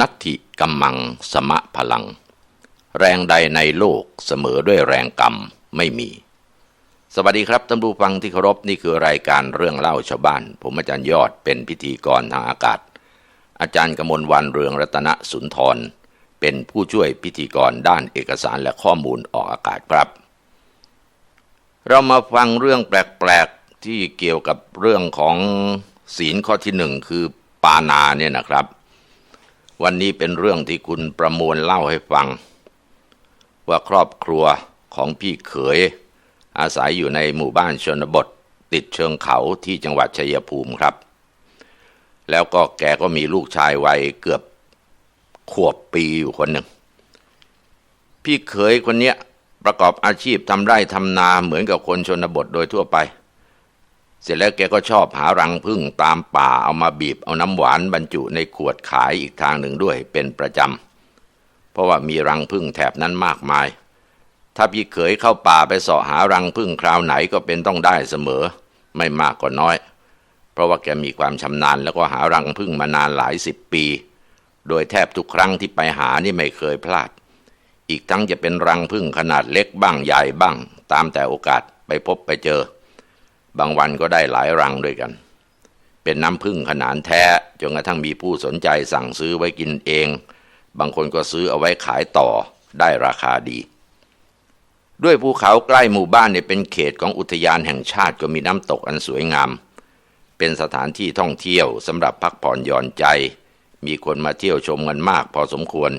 นัตถิกัมมังสมะพลัง แรงใดในโลกเสมอด้วยแรงกรรมไม่มี สวัสดีครับท่านผู้ฟังที่เคารพนี่คือรายการเรื่องเล่าชาวบ้าน ผมอาจารย์ยอดเป็นพิธีกรทางอากาศ อาจารย์กมลวันเรืองรัตนสุนทร เป็นผู้ช่วยพิธีกรด้านเอกสารและข้อมูลออกอากาศครับ เรามาฟังเรื่องแปลกๆที่เกี่ยวกับเรื่องของศีลข้อที่หนึ่งคือปานาเนี่ยนะครับ วันนี้เป็นเรื่องที่คุณประมวลเล่าให้ฟัง ว่าครอบครัวของพี่เขย อาศัยอยู่ในหมู่บ้านชนบท ติดเชิงเขาที่จังหวัดชัยภูมิครับ แล้วก็แกก็มีลูกชายวัยเกือบขวบปีอยู่คนหนึ่ง พี่เขยคนเนี้ยประกอบอาชีพทำไร่ทำนาเหมือนกับคนชนบทโดยทั่วไป เสร็จแล้วแกก็ชอบหารังพึ่งตามป่าเอามาบีบเอาน้ำหวานบรรจุในขวดขายอีกทางหนึ่งด้วยเป็นประจำ เพราะว่ามีรังพึ่งแถบนั้นมากมาย ถ้าพี่เขยเข้าป่าไปเสาะหารังพึ่งคราวไหนก็เป็นต้องได้เสมอ ไม่มากก็น้อย เพราะว่าแกมีความชำนาญแล้วก็หารังพึ่งมานานหลายสิบปี โดยแทบทุกครั้งที่ไปหานี่ไม่เคยพลาด อีกทั้งจะเป็นรังพึ่งขนาดเล็กบ้างใหญ่บ้าง ตามแต่โอกาสไปพบไปเจอ บางวันก็ได้หลายรังด้วยกัน เป็นน้ำพึ่งขนาดแท้จนกระทั่งมีผู้สนใจสั่งซื้อไว้กินเอง บางคนก็ซื้อเอาไว้ขายต่อได้ราคาดี ด้วยภูเขาใกล้หมู่บ้านเนี่ยเป็นเขตของอุทยานแห่งชาติก็มีน้ำตกอันสวยงาม เป็นสถานที่ท่องเที่ยวสำหรับพักผ่อนหย่อนใจ มีคนมาเที่ยวชมกันมากพอสมควร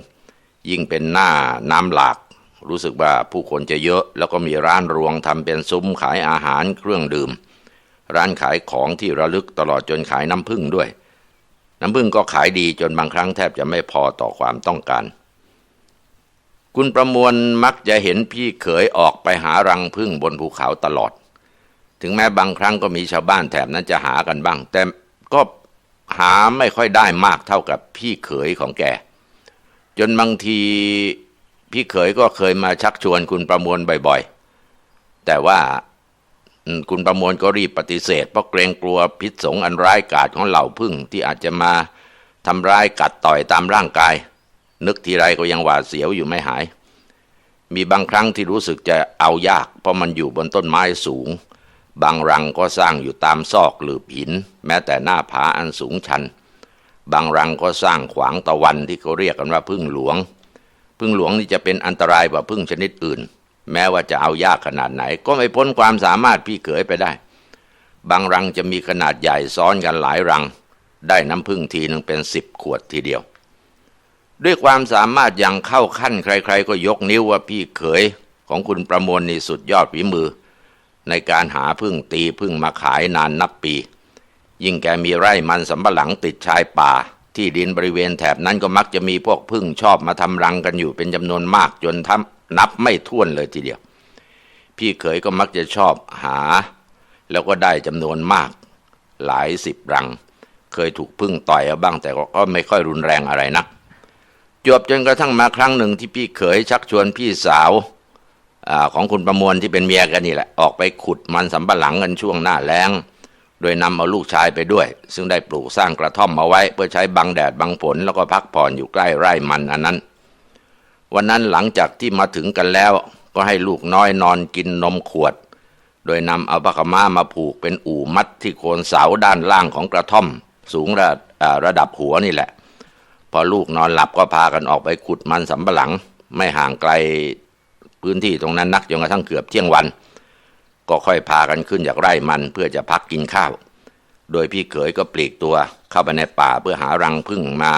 ยิ่งเป็นหน้าน้ำหลาก รู้สึกว่าผู้คนจะเยอะ แล้วก็มีร้านรวงทำเป็นซุ้มขายอาหารเครื่องดื่ม ร้านขายของที่ระลึกตลอดจนขายน้ำผึ้งด้วย น้ำผึ้งก็ขายดีจนบางครั้งแทบจะไม่พอต่อความต้องการ คุณประมวลมักจะเห็นพี่เขยออกไปหารังผึ้งบนภูเขาตลอด ถึงแม้บางครั้งก็มีชาวบ้านแถบนั้นจะหากันบ้าง แต่ก็หาไม่ค่อยได้มากเท่ากับพี่เขยของแกจนบางที พี่เขยก็เคยมาชักชวนคุณประมวลบ่อยๆ แต่ว่าคุณประมวลก็รีบปฏิเสธ เพราะเกรงกลัวพิษสงอันร้ายกาจของเหล่าพึ่งที่อาจจะมาทำร้ายกัดต่อยตามร่างกาย นึกทีไรก็ยังหวาดเสียวอยู่ไม่หาย มีบางครั้งที่รู้สึกจะเอายาก เพราะมันอยู่บนต้นไม้สูง บางรังก็สร้างอยู่ตามซอกหลืบหิน แม้แต่หน้าผาอันสูงชัน บางรังก็สร้างขวางตะวันที่เขาเรียกกันว่าพึ่งหลวง พึ่งหลวงนี่จะเป็นอันตรายกว่าพึ่งชนิดอื่น แม้ว่าจะเอายากขนาดไหน ก็ไม่พ้นความสามารถพี่เขยไปได้ บางรังจะมีขนาดใหญ่ซ้อนกันหลายรัง ได้น้ำพึ่งทีหนึ่งเป็นสิบขวดทีเดียว ด้วยความสามารถย่างเข้าขั้นใคร ๆ ก็ยกนิ้วว่าพี่เขยของคุณประมวลนี่สุดยอดฝีมือ ในการหาพึ่งตีพึ่งมาขายนานนับปี ยิ่งแกมีไร่มันสำปะหลังติดชายป่า ที่ดินบริเวณแถบนั้นก็มักจะมีพวกพึ่งชอบมาทำรังกันอยู่เป็นจำนวนมากจนทำนับไม่ถ้วนเลยทีเดียว พี่เขยก็มักจะชอบหา แล้วก็ได้จำนวนมาก หลายสิบรัง เคยถูกพึ่งต่อยบ้างแต่ก็ไม่ค่อยรุนแรงอะไรนักจวบจนกระทั่งมาครั้งหนึ่งที่พี่เขยชักชวนพี่สาวอาของคุณประมวลที่เป็นเมียกันนี่แหละ ออกไปขุดมันสำปะหลังกันช่วงหน้าแล้ง โดยนำเอาลูกชายไปด้วย ซึ่งได้ปลูกสร้างกระท่อมมาไว้ เพื่อใช้บังแดดบังฝนแล้วก็พักผ่อนอยู่ใกล้ไร่มันอันนั้น วันนั้นหลังจากที่มาถึงกันแล้ว ก็ให้ลูกน้อยนอนกินนมขวด โดยนำเอาผ้าขม้ามาผูกเป็นอู่มัดที่โคนเสาด้านล่างของกระท่อม สูงระระดับหัวนี่แหละ พอลูกนอนหลับก็พากันออกไปขุดมันสำปะหลัง ไม่ห่างไกลพื้นที่ตรงนั้นนักจนกระทั่งเกือบเที่ยงวัน ก็ค่อยพากันขึ้นจากไร่มันเพื่อจะพักกินข้าว โดยพี่เขยก็ปลีกตัวเข้าไปในป่าเพื่อหารังพึ่งมา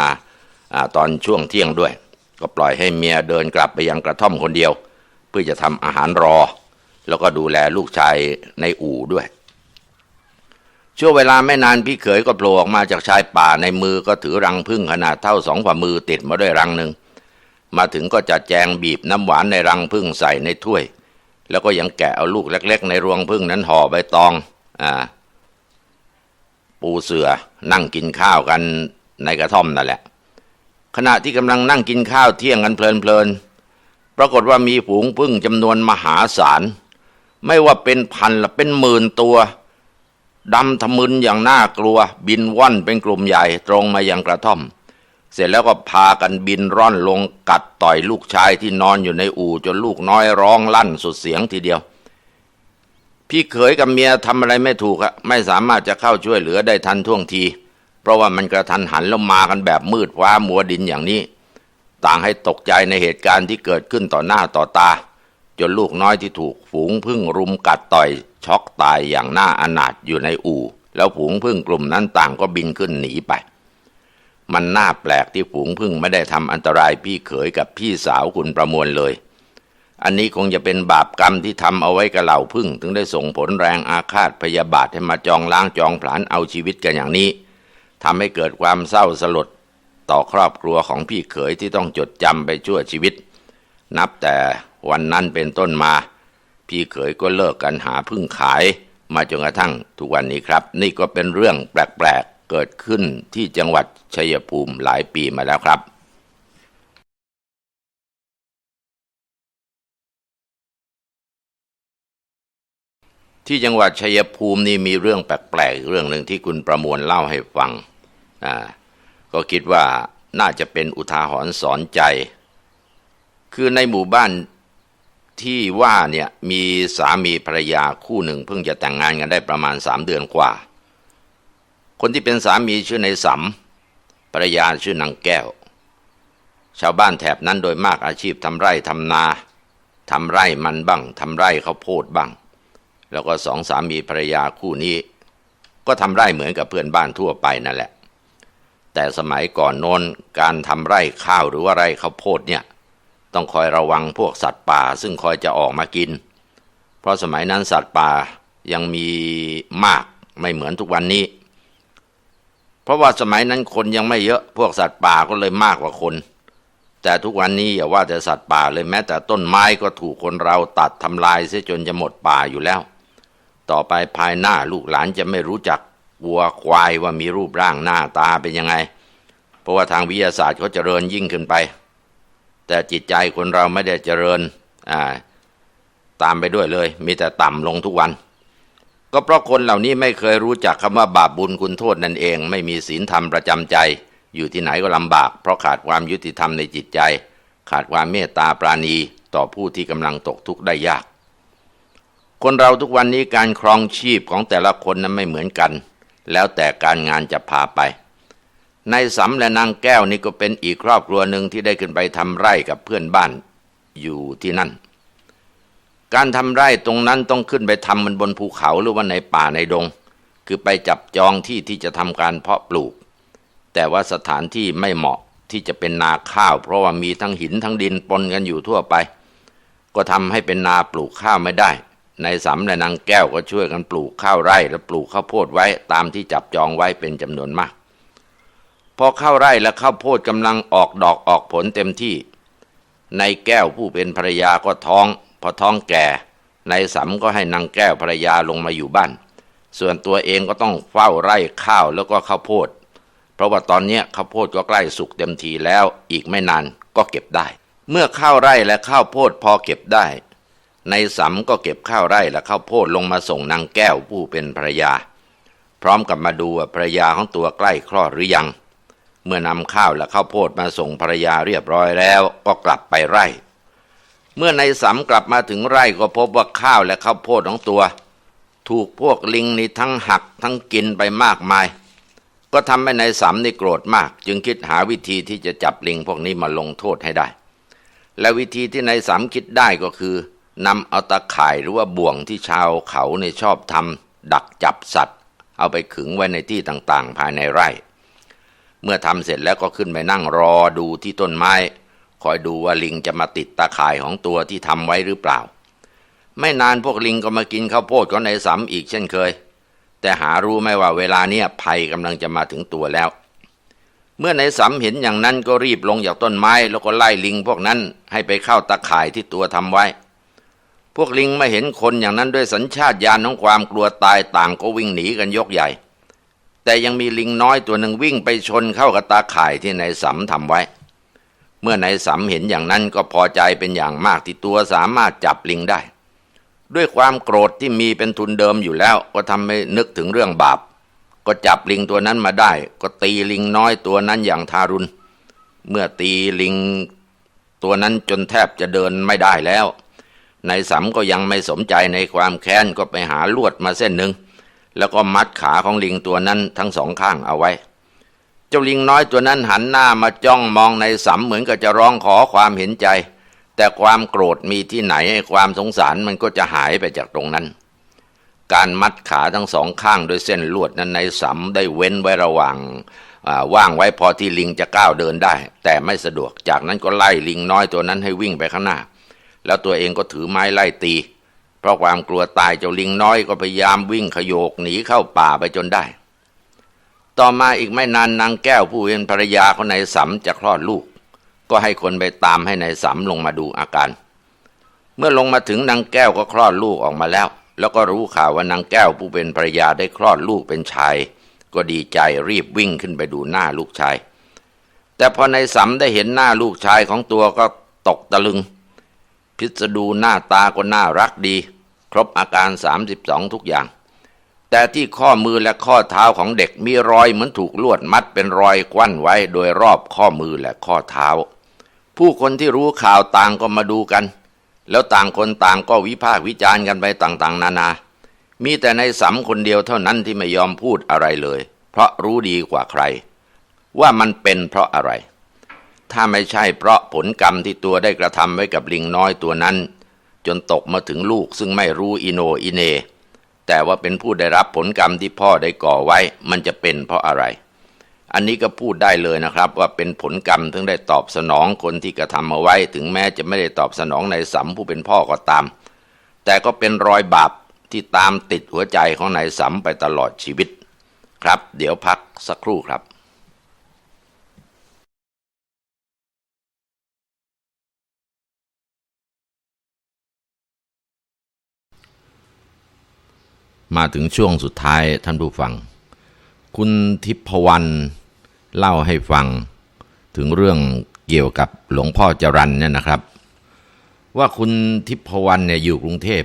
อตอนช่วงเที่ยงด้วย ก็ปล่อยให้เมียเดินกลับไปยังกระท่อมคนเดียว เพื่อจะทำอาหารรอ แล้วก็ดูแลลูกชายในอู่ด้วยช่วงเวลาไม่นานพี่เขยก็โผล่ออกมาจากชายป่าในมือก็ถือรังพึ่งขนาดเท่าสองฝ่ามือติดมาด้วยรังหนึ่ง มาถึงก็จัดแจงบีบน้ำหวานในรังพึ่งใส่ในถ้วย แล้วก็ยังแกะเอาลูกเล็ก ๆ ในรวงพึ่งนั้นห่อใบตองอ่าปูเสือนั่งกินข้าวกันในกระท่อมนั่นแหละ ขณะที่กำลังนั่งกินข้าวเที่ยงกันเพลินๆปรากฏว่ามีฝูงพึ่งจำนวนมหาศาล ไม่ว่าเป็นพันละเป็นหมื่นตัวดำทะมึนอย่างน่ากลัว บินว่อนเป็นกลุ่มใหญ่ตรงมายังกระท่อม เสร็จแล้วก็พากันบินร่อนลงกัดต่อยลูกชายที่นอนอยู่ในอู่จนลูกน้อยร้องลั่นสุดเสียงทีเดียว พี่เขยกับเมียทำอะไรไม่ถูกอะไม่สามารถจะเข้าช่วยเหลือได้ทันท่วงที เพราะว่ามันกระทันหันแล้วมากันแบบมืดฟ้ามัวดินอย่างนี้ ต่างให้ตกใจในเหตุการณ์ที่เกิดขึ้นต่อหน้าต่อตา จนลูกน้อยที่ถูกฝูงพึ่งรุมกัดต่อย ช็อกตายอย่างหน่าอนาถอยู่ในอู่ แล้วฝูงพึ่งกลุ่มนั้นต่างก็บินขึ้นหนีไป มันน่าแปลกที่ฝูงพึ่งไม่ได้ทำอันตรายพี่เขยกับพี่สาวคุณประมวลเลย อันนี้คงจะเป็นบาปกรรมที่ทำเอาไว้กับเหล่าพึ่ง ถึงได้ส่งผลแรงอาฆาตพยาบาทให้มาจองล้างจองผลาญเอาชีวิตกันอย่างนี้ทำให้เกิดความเศร้าสลดต่อครอบครัวของพี่เขยที่ต้องจดจำไปชั่วชีวิต นับแต่วันนั้นเป็นต้นมา พี่เขยก็เลิกกันหาพึ่งขาย มาจนกระทั่งทุกวันนี้ครับ นี่ก็เป็นเรื่องแปลก เกิดขึ้นที่จังหวัดชัยภูมิหลายปีมาแล้วครับที่จังหวัดชัยภูมินี่มีเรื่องแปลกๆเรื่องหนึ่งที่คุณประมวลเล่าให้ฟังอ่าก็คิดว่าน่าจะเป็นอุทาหรณ์สอนใจ คือในหมู่บ้านที่ว่าเนี่ยมีสามีภรรยาคู่หนึ่ง เพิ่งจะแต่งงานกันได้ประมาณสามเดือนกว่า คนที่เป็นสามีชื่อในสำภรรยาชื่อนางแก้ว ชาวบ้านแถบนั้นโดยมากอาชีพทำไร่ทำนาทำไร่มันบ้างทำไร่ข้าวโพดบ้าง แล้วก็สองสามีภรรยาคู่นี้ ก็ทำไร่เหมือนกับเพื่อนบ้านทั่วไปนั่นแหละ แต่สมัยก่อนโน้นการทำไร่ข้าวหรือว่าไร่ข้าวโพดเนี่ยต้องคอยระวังพวกสัตว์ป่า ซึ่งคอยจะออกมากิน เพราะสมัยนั้นสัตว์ป่ายังมีมากไม่เหมือนทุกวันนี้ เพราะว่าสมัยนั้นคนยังไม่เยอะ พวกสัตว์ป่าก็เลยมากกว่าคน แต่ทุกวันนี้อย่าว่าแต่สัตว์ป่าเลยแม้แต่ต้นไม้ก็ถูกคนเราตัดทำลายเสียจนจะหมดป่าอยู่แล้ว ต่อไปภายหน้าลูกหลานจะไม่รู้จักวัวควายว่ามีรูปร่างหน้าตาเป็นยังไง เพราะว่าทางวิทยาศาสตร์เขาเจริญยิ่งขึ้นไป แต่จิตใจคนเราไม่ได้เจริญอ่าตามไปด้วยเลย มีแต่ต่ำลงทุกวัน ก็เพราะคนเหล่านี้ไม่เคยรู้จักคำว่าบาปบุญคุณโทษนั่นเอง ไม่มีศีลธรรมประจำใจ อยู่ที่ไหนก็ลำบาก เพราะขาดความยุติธรรมในจิตใจ ขาดความเมตตาปราณีต่อผู้ที่กำลังตกทุกข์ได้ยาก คนเราทุกวันนี้การครองชีพของแต่ละคนนั้นไม่เหมือนกัน แล้วแต่การงานจะพาไปในสำและนางแก้วนี่ก็เป็นอีกครอบครัวหนึ่งที่ได้ขึ้นไปทำไร่กับเพื่อนบ้านอยู่ที่นั่น การทำไร่ตรงนั้นต้องขึ้นไปทำมันบนภูเขาหรือว่าในป่าในดง คือไปจับจองที่ที่จะทำการเพาะปลูก แต่ว่าสถานที่ไม่เหมาะที่จะเป็นนาข้าว เพราะว่ามีทั้งหินทั้งดินปนกันอยู่ทั่วไป ก็ทำให้เป็นนาปลูกข้าวไม่ได้ ในสำและนางแก้วก็ช่วยกันปลูกข้าวไร่และปลูกข้าวโพดไว้ตามที่จับจองไว้เป็นจำนวนมาก พอข้าวไร่และข้าวโพดกำลังออกดอกออกผลเต็มที่ ในแก้วผู้เป็นภรรยาก็ท้อง พอท้องแก่ในสำก็ให้นางแก้วภรรยาลงมาอยู่บ้าน ส่วนตัวเองก็ต้องเฝ้าไร่ข้าวแล้วก็ข้าวโพด เพราะว่าตอนนี้ข้าวโพดก็ใกล้สุกเต็มทีแล้วอีกไม่นานก็เก็บได้ เมื่อข้าวไร่และข้าวโพดพอเก็บได้ในสำก็เก็บข้าวไร่และข้าวโพดลงมาส่งนางแก้วผู้เป็นภรรยา พร้อมกับมาดูว่าภรรยาของตัวใกล้คลอดหรือยัง เมื่อนำข้าวและข้าวโพดมาส่งภรรยาเรียบร้อยแล้วก็กลับไปไร่ เมื่อในสำกลับมาถึงไร่ก็พบว่าข้าวและข้าวโพดของตัว ถูกพวกลิงนี่ทั้งหักทั้งกินไปมากมาย ก็ทำให้ในายสำนี่โกรธมาก จึงคิดหาวิธีที่จะจับลิงพวกนี้มาลงโทษให้ได้ และวิธีที่นายสำคิดได้ก็คือนำเอาตะข่ายหรือว่าบ่วงที่ชาวเขาในชอบทำดักจับสัตว์ เอาไปขึงไว้ในที่ต่างๆ ภายในไร่ เมื่อทำเสร็จแล้วก็ขึ้นไปนั่งรอดูที่ต้นไม้ คอยดูว่าลิงจะมาติดตะข่ายของตัวที่ทำไว้หรือเปล่า ไม่นานพวกลิงก็มากินข้าวโพดของนายสำอีกเช่นเคย แต่หารู้ไหมว่าเวลาเนี้ยภัยกำลังจะมาถึงตัวแล้ว เมื่อนายสำเห็นอย่างนั้นก็รีบลงจากต้นไม้แล้วก็ไล่ลิงพวกนั้นให้ไปเข้าตะข่ายที่ตัวทำไว้ พวกลิงมาเห็นคนอย่างนั้นด้วยสัญชาตญาณของความกลัวตายต่างก็วิ่งหนีกันยกใหญ่ แต่ยังมีลิงน้อยตัวหนึ่งวิ่งไปชนเข้ากับตาข่ายที่นายสำทำไว้ เมื่อนายสำเห็นอย่างนั้นก็พอใจเป็นอย่างมากที่ตัวสามารถจับลิงได้ ด้วยความโกรธที่มีเป็นทุนเดิมอยู่แล้ว ก็ทำให้นึกถึงเรื่องบาป ก็จับลิงตัวนั้นมาได้ ก็ตีลิงน้อยตัวนั้นอย่างทารุณ เมื่อตีลิงตัวนั้นจนแทบจะเดินไม่ได้แล้วนายสำก็ยังไม่สมใจในความแค้นก็ไปหาลวดมาเส้นหนึ่งแล้วก็มัดขาของลิงตัวนั้นทั้งสองข้างเอาไว้ จ้าลิงน้อยตัวนั้นหันหน้ามาจ้องมองในสำเหมือนกับจะร้องขอความเห็นใจ แต่ความโกรธมีที่ไหนความสงสารมันก็จะหายไปจากตรงนั้น การมัดขาทั้งสองข้างด้วยเส้นลวดนั้นในสำได้เว้นไว้ระหว่างว่างไว้พอที่ลิงจะก้าวเดินได้ แต่ไม่สะดวกจากนั้นก็ไล่ลิงน้อยตัวนั้นให้วิ่งไปข้างหน้า แล้วตัวเองก็ถือไม้ไล่ตี เพราะความกลัวตายเจ้าลิงน้อยก็พยายามวิ่งขยโยกหนีเข้าป่าไปจนได้ ต่อมาอีกไม่นานนางแก้วผู้เป็นภรรยาของนายสำจะคลอดลูก ก็ให้คนไปตามให้นายสำลงมาดูอาการ เมื่อลงมาถึงนางแก้วก็คลอดลูกออกมาแล้ว แล้วก็รู้ข่าวว่านางแก้วผู้เป็นภรรยาได้คลอดลูกเป็นชาย ก็ดีใจรีบวิ่งขึ้นไปดูหน้าลูกชาย แต่พอในสำได้เห็นหน้าลูกชายของตัวก็ตกตะลึง พิสดูหน้าตาก็น่ารักดี ครบอาการ 32 ทุกอย่าง แต่ที่ข้อมือและข้อเท้าของเด็กมีรอยเหมือนถูกลวดมัดเป็นรอยกวั้นไว้โดยรอบข้อมือและข้อเท้า ผู้คนที่รู้ข่าวต่างก็มาดูกัน แล้วต่างคนต่างก็วิพากษ์วิจารณ์กันไปต่างๆนานานา มีแต่ในสำคนเดียวเท่านั้นที่ไม่ยอมพูดอะไรเลย เพราะรู้ดีกว่าใคร ว่ามันเป็นเพราะอะไร ถ้าไม่ใช่เพราะผลกรรมที่ตัวได้กระทำไว้กับลิงน้อยตัวนั้น จนตกมาถึงลูกซึ่งไม่รู้อิโนอิเน แต่ว่าเป็นผู้ได้รับผลกรรมที่พ่อได้ก่อไว้ มันจะเป็นเพราะอะไร อันนี้ก็พูดได้เลยนะครับ ว่าเป็นผลกรรมถึงได้ตอบสนองคนที่กระทำเอาไว้ ถึงแม้จะไม่ได้ตอบสนองในสำผู้เป็นพ่อก็ตาม แต่ก็เป็นรอยบาปที่ตามติดหัวใจของนายสำไปตลอดชีวิต ครับ เดี๋ยวพักสักครู่ครับ มาถึงช่วงสุดท้ายท่านผู้ฟัง คุณทิพวรรณเล่าให้ฟัง ถึงเรื่องเกี่ยวกับหลวงพ่อจรันเนี่ยนะครับ ว่าคุณทิพวรรณเนี่ยอยู่กรุงเทพ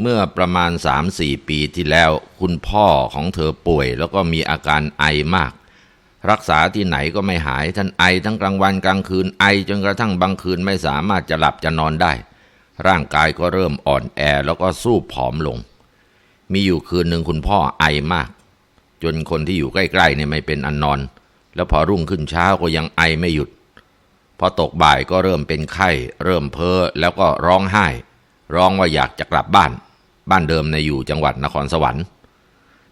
เมื่อประมาณ 3-4 ปีที่แล้ว คุณพ่อของเธอป่วย แล้วก็มีอาการไอมาก รักษาที่ไหนก็ไม่หายท่านไอทั้งกลางวันกลางคืนไอจนกระทั่งบางคืนไม่สามารถจะหลับจะนอนได้ ร่างกายก็เริ่มอ่อนแอแล้วก็สู้ผอมลง มีอยู่คืนหนึ่งคุณพ่อไอมาก จนคนที่อยู่ใกล้ๆเนี่ยไม่เป็นอันนอน แล้วพอรุ่งขึ้นเช้าก็ยังไอไม่หยุด พอตกบ่ายก็เริ่มเป็นไข้ เริ่มเพ้อแล้วก็ร้องไห้ ร้องว่าอยากจะกลับบ้าน บ้านเดิมในอยู่จังหวัดนครสวรรค์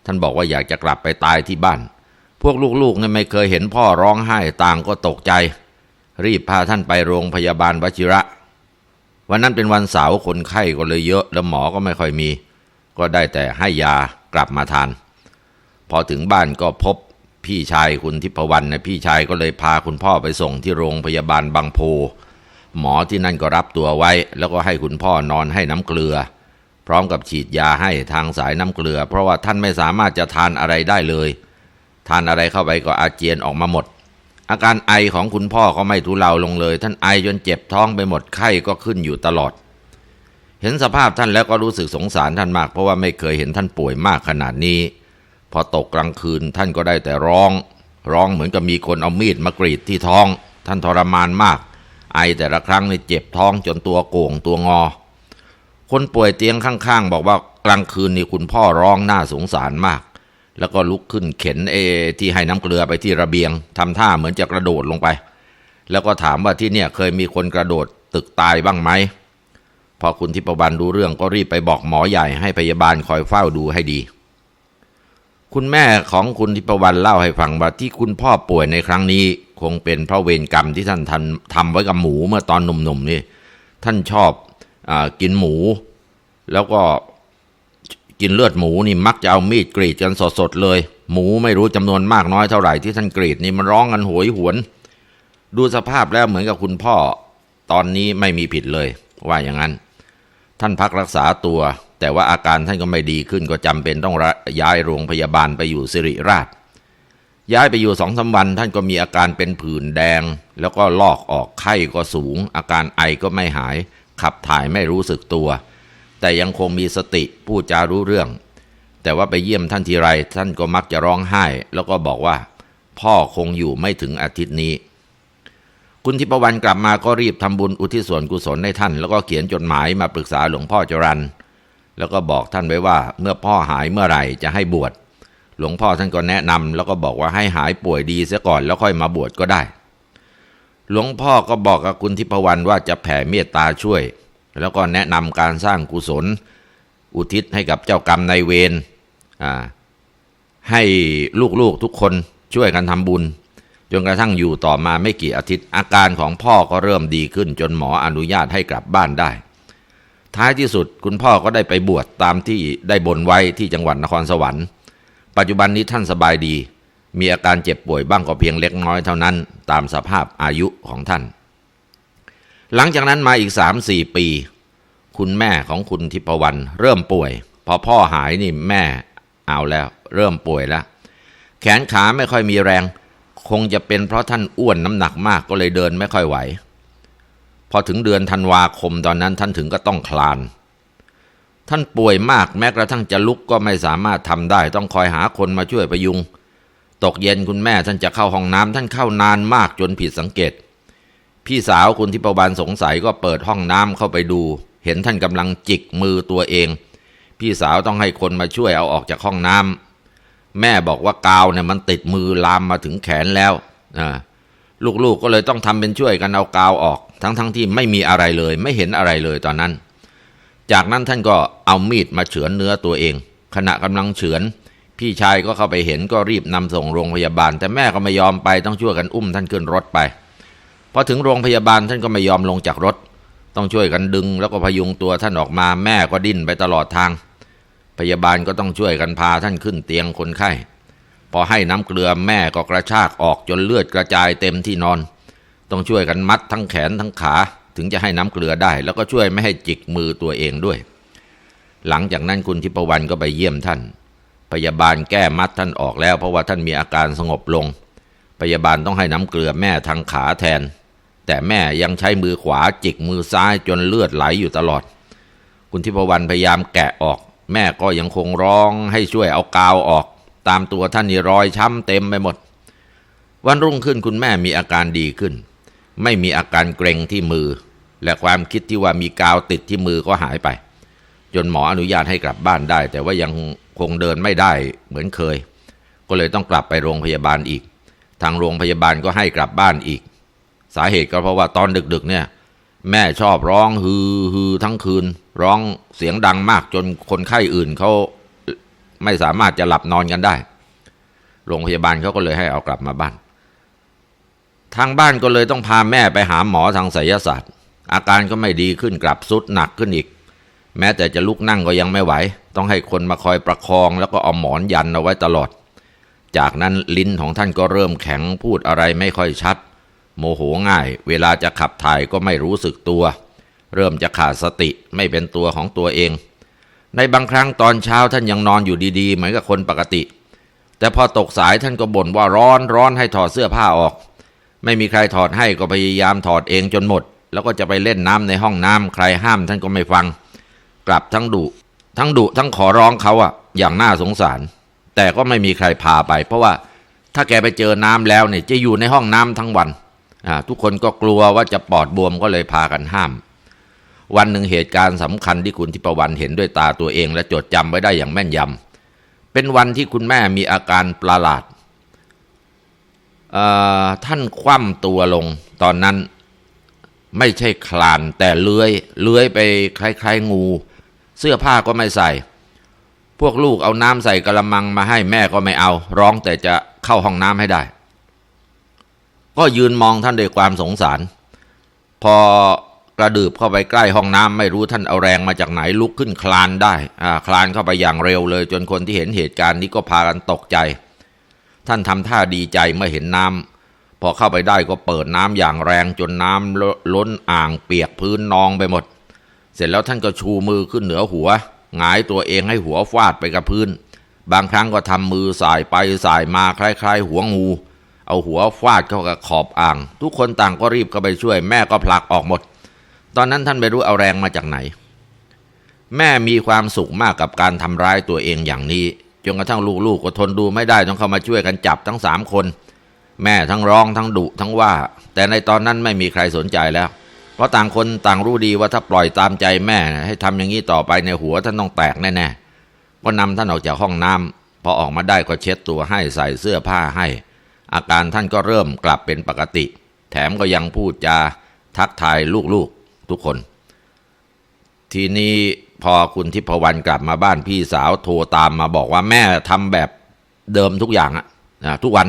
ท่านบอกว่าอยากจะกลับไปตายที่บ้าน พวกลูกๆเนี่ยไม่เคยเห็นพ่อร้องไห้ต่างก็ตกใจ รีบพาท่านไปโรงพยาบาลวชิระ วันนั้นเป็นวันเสาร์คนไข้ก็เลยเยอะ แล้วหมอก็ไม่ค่อยมี ก็ได้แต่ให้ยากลับมาทาน พอถึงบ้านก็พบพี่ชายคุณทิพวรรณนะพี่ชายก็เลยพาคุณพ่อไปส่งที่โรงพยาบาลบางโพ หมอที่นั่นก็รับตัวไว้ แล้วก็ให้คุณพ่อนอนให้น้ำเกลือ พร้อมกับฉีดยาให้ทางสายน้ำเกลือ เพราะว่าท่านไม่สามารถจะทานอะไรได้เลย ทานอะไรเข้าไปก็อาเจียนออกมาหมด อาการไอของคุณพ่อก็ไม่ทุเลาลงเลย ท่านไอจนเจ็บท้องไปหมดไข้ก็ขึ้นอยู่ตลอด เห็นสภาพท่านแล้วก็รู้สึกสงสารท่านมาก เพราะว่าไม่เคยเห็นท่านป่วยมากขนาดนี้ พอตกกลางคืนท่านก็ได้แต่ร้อง ร้องเหมือนกับมีคนเอามีดมากรีดที่ท้อง ท่านทรมานมาก ไอแต่ละครั้งนี่เจ็บท้องจนตัวโก่งตัวงอ คนป่วยเตียงข้างๆ บอกว่ากลางคืนนี่คุณพ่อร้องน่าสงสารมาก แล้วก็ลุกขึ้นเข็นเอที่ให้น้ำเกลือไปที่ระเบียงทำท่าเหมือนจะกระโดดลงไป แล้วก็ถามว่าที่เนี่ยเคยมีคนกระโดดตึกตายบ้างไหม พอคุณทิพวรรณดูเรื่องก็รีบไปบอกหมอใหญ่ให้พยาบาลคอยเฝ้าดูให้ดี คุณแม่ของคุณทิพวรรณเล่าให้ฟังว่าที่คุณพ่อป่วยในครั้งนี้ คงเป็นเพราะเวรกรรมที่ท่านทำทำไว้กับหมูเมื่อตอนหนุ่มๆนี่ ท่านชอบอกินหมู แล้วก็กินเลือดหมูนี่มักจะเอามีดกรีดกันสดๆเลย หมูไม่รู้จำนวนมากน้อยเท่าไหร่ที่ท่านกรีดนี่มันร้องกันโหยหวน ดูสภาพแล้วเหมือนกับคุณพ่อ ตอนนี้ไม่มีผิดเลยว่าอย่างนั้น ท่านพักรักษาตัว แต่ว่าอาการท่านก็ไม่ดีขึ้นก็จำเป็นต้องย้ายโรงพยาบาลไปอยู่สิริราช ย้ายไปอยู่สองสาวันท่านก็มีอาการเป็นผื่นแดง แล้วก็ลอกออกไข้ก็สูง อาการไอก็ไม่หาย ขับถ่ายไม่รู้สึกตัว แต่ยังคงมีสติพูดจารู้เรื่อง แต่ว่าไปเยี่ยมท่านทีไรท่านก็มักจะร้องไห้ แล้วก็บอกว่า พ่อคงอยู่ไม่ถึงอาทิตย์นี้ คุณทิพวรรณกลับมาก็รีบทำบุญอุทิศส่วนกุศลให้ท่าน แล้วก็เขียนจดหมายมาปรึกษาหลวงพ่อจรันแล้วก็บอกท่านไว้ว่าเมื่อพ่อหายเมื่อไหร่จะให้บวช หลวงพ่อท่านก็แนะนำแล้วก็บอกว่าให้หายป่วยดีเสียก่อนแล้วค่อยมาบวชก็ได้ หลวงพ่อก็บอกกับคุณทิพวรรณว่าจะแผ่เมตตาช่วย แล้วก็แนะนำการสร้างกุศล อุทิศให้กับเจ้ากรรมนายเวรให้ลูกๆทุกคนช่วยกันทำบุญ จนกระทั่งอยู่ต่อมาไม่กี่อาทิตย์ อาการของพ่อก็เริ่มดีขึ้น จนหมออนุญาตให้กลับบ้านได้ ท้ายที่สุดคุณพ่อก็ได้ไปบวชตามที่ได้บนไว้ที่จังหวัดนครสวรรค์ ปัจจุบันนี้ท่านสบายดี มีอาการเจ็บป่วยบ้างก็เพียงเล็กน้อยเท่านั้น ตามสภาพอายุของท่าน หลังจากนั้นมาอีกสามสี่ปี คุณแม่ของคุณทิพวรรณเริ่มป่วย พอพ่อหายนี่แม่เอาแล้ว เริ่มป่วยแล้ว แขนขาไม่ค่อยมีแรง คงจะเป็นเพราะท่านอ้วนน้ำหนักมากก็เลยเดินไม่ค่อยไหว พอถึงเดือนธันวาคมตอนนั้นท่านถึงก็ต้องคลาน ท่านป่วยมากแม้กระทั่งจะลุกก็ไม่สามารถทำได้ ต้องคอยหาคนมาช่วยประยุง ตกเย็นคุณแม่ท่านจะเข้าห้องน้ำท่านเข้านานมากจนผิดสังเกต พี่สาวคุณทิพวรรณสงสัยก็เปิดห้องน้ำเข้าไปดู เห็นท่านกำลังจิกมือตัวเอง พี่สาวต้องให้คนมาช่วยเอาออกจากห้องน้ำ แม่บอกว่ากาวเนี่ยมันติดมือลามมาถึงแขนแล้วลูกๆกก็เลยต้องทำเป็นช่วยกันเอากาวออก ทั้งๆทที่ไม่มีอะไรเลย ไม่เห็นอะไรเลยตอนนั้น จากนั้นท่านก็เอามีดมาเฉือนเนื้อตัวเอง ขณะกำลังเฉือนพี่ชายก็เข้าไปเห็นก็รีบนำส่งโรงพยาบาล แต่แม่ก็ไม่ยอมไปต้องช่วยกันอุ้มท่านขึ้นรถไปพอถึงโรงพยาบาลท่านก็ไม่ยอมลงจากรถ ต้องช่วยกันดึงแล้วก็พยุงตัวท่านออกมาแม่ก็ดิ้นไปตลอดทาง พยาบาลก็ต้องช่วยกันพาท่านขึ้นเตียงคนไข้ พอให้น้ำเกลือแม่ก็กระชากออกจนเลือดกระจายเต็มที่นอน ต้องช่วยกันมัดทั้งแขนทั้งขา ถึงจะให้น้ำเกลือได้ แล้วก็ช่วยไม่ให้จิกมือตัวเองด้วย หลังจากนั้นคุณทิพวรรณก็ไปเยี่ยมท่าน พยาบาลแก้มัดท่านออกแล้ว เพราะว่าท่านมีอาการสงบลง พยาบาลต้องให้น้ำเกลือแม่ทางขาแทน แต่แม่ยังใช้มือขวาจิกมือซ้ายจนเลือดไหลอยู่ตลอด คุณทิพวรรณพยายามแกะออก แม่ก็ยังคงร้องให้ช่วยเอากาวออก ตามตัวท่านนี่รอยช้ำเต็มไปหมด วันรุ่งขึ้นคุณแม่มีอาการดีขึ้น ไม่มีอาการเกร็งที่มือ และความคิดที่ว่ามีกาวติดที่มือก็หายไป จนหมออนุญาตให้กลับบ้านได้ แต่ว่ายังคงเดินไม่ได้เหมือนเคย ก็เลยต้องกลับไปโรงพยาบาลอีก ทางโรงพยาบาลก็ให้กลับบ้านอีก สาเหตุก็เพราะว่าตอนดึกๆเนี่ย แม่ชอบร้องฮือฮือทั้งคืน ร้องเสียงดังมากจนคนไข้อื่นเขาไม่สามารถจะหลับนอนกันได้ โรงพยาบาลเขาก็เลยให้เอากลับมาบ้าน ทางบ้านก็เลยต้องพาแม่ไปหาหมอทางไสยศาสตร์ อาการก็ไม่ดีขึ้นกลับสุดหนักขึ้นอีก แม้แต่จะลุกนั่งก็ยังไม่ไหว ต้องให้คนมาคอยประคองแล้วก็เอาหมอนยันเอาไว้ตลอด จากนั้นลิ้นของท่านก็เริ่มแข็งพูดอะไรไม่ค่อยชัด โมโหง่าย เวลาจะขับถ่ายก็ไม่รู้สึกตัว เริ่มจะขาดสติไม่เป็นตัวของตัวเอง ในบางครั้งตอนเช้าท่านยังนอนอยู่ดีๆ เหมือนกับคนปกติ แต่พอตกสายท่านก็บ่นว่าร้อนร้อนให้ถอดเสื้อผ้าออก ไม่มีใครถอดให้ก็พยายามถอดเองจนหมด แล้วก็จะไปเล่นน้ำในห้องน้ำใครห้ามท่านก็ไม่ฟัง กลับทั้งดุทั้งดุทั้งขอร้องเขาอะอย่างน่าสงสาร แต่ก็ไม่มีใครพาไป เพราะว่าถ้าแกไปเจอน้ำแล้วเนี่ยจะอยู่ในห้องน้ำทั้งวัน ทุกคนก็กลัวว่าจะปอดบวมก็เลยพากันห้าม วันหนึ่งเหตุการณ์สำคัญที่คุณทิพวรรณเห็นด้วยตาตัวเอง และจดจำไว้ได้อย่างแม่นยำเป็นวันที่คุณแม่มีอาการประหลาดท่านคว่ำตัวลงตอนนั้นไม่ใช่คลานแต่เลื้อยเลื้อยไปคล้ายๆงู เสื้อผ้าก็ไม่ใส่ พวกลูกเอาน้ำใส่กระมังมาให้แม่ก็ไม่เอา ร้องแต่จะเข้าห้องน้ำให้ได้ ก็ยืนมองท่านด้วยความสงสาร พอกระดืบเข้าไปใกล้ห้องน้ำไม่รู้ท่านเอาแรงมาจากไหนลุกขึ้นคลานได้อ่าคลานเข้าไปอย่างเร็วเลย จนคนที่เห็นเหตุการณ์นี้ก็พากันตกใจ ท่านทำท่าดีใจเมื่อเห็นน้ำพอเข้าไปได้ก็เปิดน้ำอย่างแรงจนน้ำล้นอ่างเปียกพื้นนองไปหมด เสร็จแล้วท่านก็ชูมือขึ้นเหนือหัวหงายตัวเองให้หัวฟาดไปกับพื้น บางครั้งก็ทำมือสายไปสายมาคล้ายๆหัวงู เอาหัวฟาดเข้ากับขอบอ่าง ทุกคนต่างก็รีบเข้าไปช่วย แม่ก็ผลักออกหมด ตอนนั้นท่านไม่รู้เอาแรงมาจากไหน แม่มีความสุขมากกับการทำร้ายตัวเองอย่างนี้จนกระทั่งลูกๆก็ทนดูไม่ได้ต้องเข้ามาช่วยกันจับทั้งสามคน แม่ทั้งร้องทั้งดุทั้งว่า แต่ในตอนนั้นไม่มีใครสนใจแล้ว เพราะต่างคนต่างรู้ดีว่าถ้าปล่อยตามใจแม่ ให้ทำอย่างนี้ต่อไปในหัวท่านต้องแตกแน่ๆก็นำท่านออกจากห้องน้ำพอออกมาได้ก็เช็ดตัวให้ใส่เสื้อผ้าให้ อาการท่านก็เริ่มกลับเป็นปกติ แถมก็ยังพูดจาทักทายลูกๆทุกคน ทีนี้พอคุณทิพวรรณกลับมาบ้านพี่สาวโทรตามมาบอกว่าแม่ทำแบบเดิมทุกอย่างอะนะทุกวัน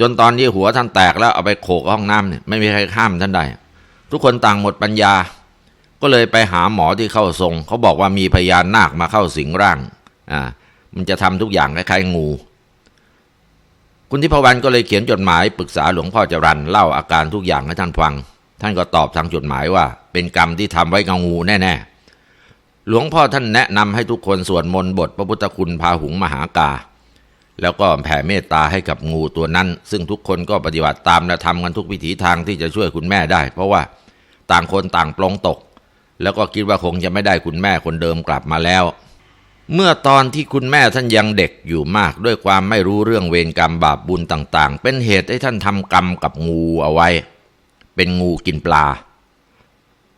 จนตอนนี้หัวท่านแตกแล้วเอาไปโขกห้องน้ำเนี่ยไม่มีใครข้ามท่านได้ ทุกคนต่างหมดปัญญา ก็เลยไปหาหมอที่เข้าทรง เขาบอกว่ามีพญานาคมาเข้าสิงร่างอ่ามันจะทำทุกอย่างคล้ายๆงู คุณทิพวรรณก็เลยเขียนจดหมายปรึกษาหลวงพ่อจรันเล่าอาการทุกอย่างให้ท่านฟัง ท่านก็ตอบทางจดหมายว่า เป็นกรรมที่ทำไว้กับงูแน่ๆ หลวงพ่อท่านแนะนำให้ทุกคนสวดมนต์บทพระพุทธคุณพาหุงมหากา แล้วก็แผ่เมตตาให้กับงูตัวนั้น ซึ่งทุกคนก็ปฏิบัติตามและทำกันทุกวิถีทางที่จะช่วยคุณแม่ได้ เพราะว่าต่างคนต่างปลงตก แล้วก็คิดว่าคงจะไม่ได้คุณแม่คนเดิมกลับมาแล้ว เมื่อตอนที่คุณแม่ท่านยังเด็กอยู่มากด้วยความไม่รู้เรื่องเวรกรรมบาปบุญต่าง ๆ เป็นเหตุให้ท่านทำกรรมกับงูเอาไว้ เป็นงูกินปลา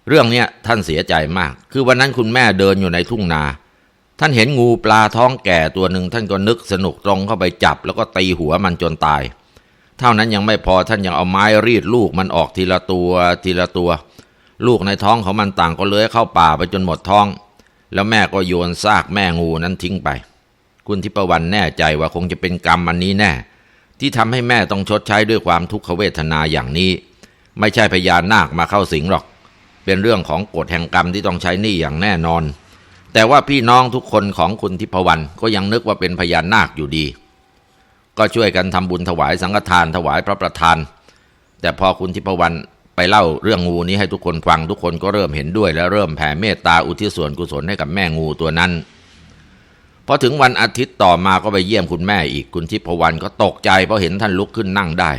เรื่องเนี้ยท่านเสียใจมาก คือวันนั้นคุณแม่เดินอยู่ในทุ่งนา ท่านเห็นงูปลาท้องแก่ตัวหนึ่งท่านก็นึกสนุกตรงเข้าไปจับ แล้วก็ตีหัวมันจนตาย เท่านั้นยังไม่พอท่านยังเอาไม้รีดลูกมันออกทีละตัวทีละตัว ลูกในท้องของมันต่างก็เลื้อยเข้าป่าไปจนหมดท้อง แล้วแม่ก็โยนซากแม่งูนั้นทิ้งไป คุณทิพวรรณแน่ใจว่าคงจะเป็นกรรมอันนี้แน่ ที่ทำให้แม่ต้องชดใช้ด้วยความทุกขเวทนาอย่างนี้ ไม่ใช่พญานาคมาเข้าสิงหรอก เป็นเรื่องของกฎแห่งกรรมที่ต้องใช้หนี่อย่างแน่นอน แต่ว่าพี่น้องทุกคนของคุณทิพวรรณก็ยังนึกว่าเป็นพญานาคอยู่ดี ก็ช่วยกันทำบุญถวายสังฆทานถวายพระประธาน แต่พอคุณทิพวรรณ ไปเล่าเรื่องงูนี้ให้ทุกคนฟังทุกคนก็เริ่มเห็นด้วย และเริ่มแผ่เมตตาอุทิศส่วนกุศลให้กับแม่งูตัวนั้นพอถึงวันอาทิตย์ต่อมาก็ไปเยี่ยมคุณแม่อีกคุณทิพวรรณก็ตกใจเพราะเห็นท่านลุกขึ้นนั่งได้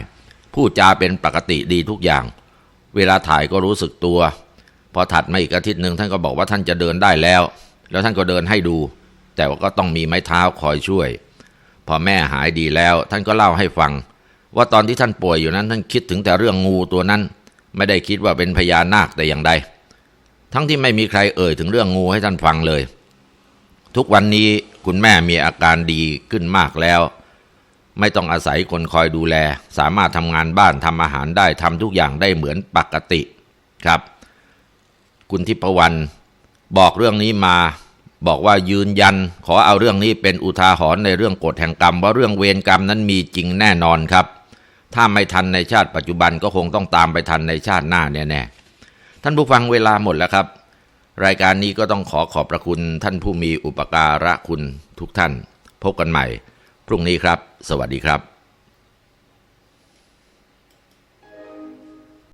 พูดจาเป็นปกติดีทุกอย่าง เวลาถ่ายก็รู้สึกตัว พอถัดมาอีกอาทิตย์หนึ่งท่านก็บอกว่าท่านจะเดินได้แล้ว แล้วท่านก็เดินให้ดู แต่ว่าก็ต้องมีไม้เท้าคอยช่วย พอแม่หายดีแล้ว ท่านก็เล่าให้ฟัง ว่าตอนที่ท่านป่วยอยู่นั้นท่านคิดถึงแต่เรื่องงูตัวนั้น ไม่ได้คิดว่าเป็นพญานาคแต่อย่างใด ทั้งที่ไม่มีใครเอ่ยถึงเรื่องงูให้ท่านฟังเลย ทุกวันนี้คุณแม่มีอาการดีขึ้นมากแล้ว ไม่ต้องอาศัยคนคอยดูแล สามารถทำงานบ้านทำอาหารได้ทำทุกอย่างได้เหมือนปกติครับ คุณทิพวรรณบอกเรื่องนี้มาบอกว่ายืนยันขอเอาเรื่องนี้เป็นอุทาหรณ์ในเรื่องกฎแห่งกรรมว่าเรื่องเวรกรรมนั้นมีจริงแน่นอนครับ ถ้าไม่ทันในชาติปัจจุบันก็คงต้องตามไปทันในชาติหน้าแน่ๆท่านผู้ฟังเวลาหมดแล้วครับ รายการนี้ก็ต้องขอขอบพระคุณท่านผู้มีอุปการะคุณทุกท่าน พบกันใหม่ พรุ่งนี้ครับ สวัสดีครับ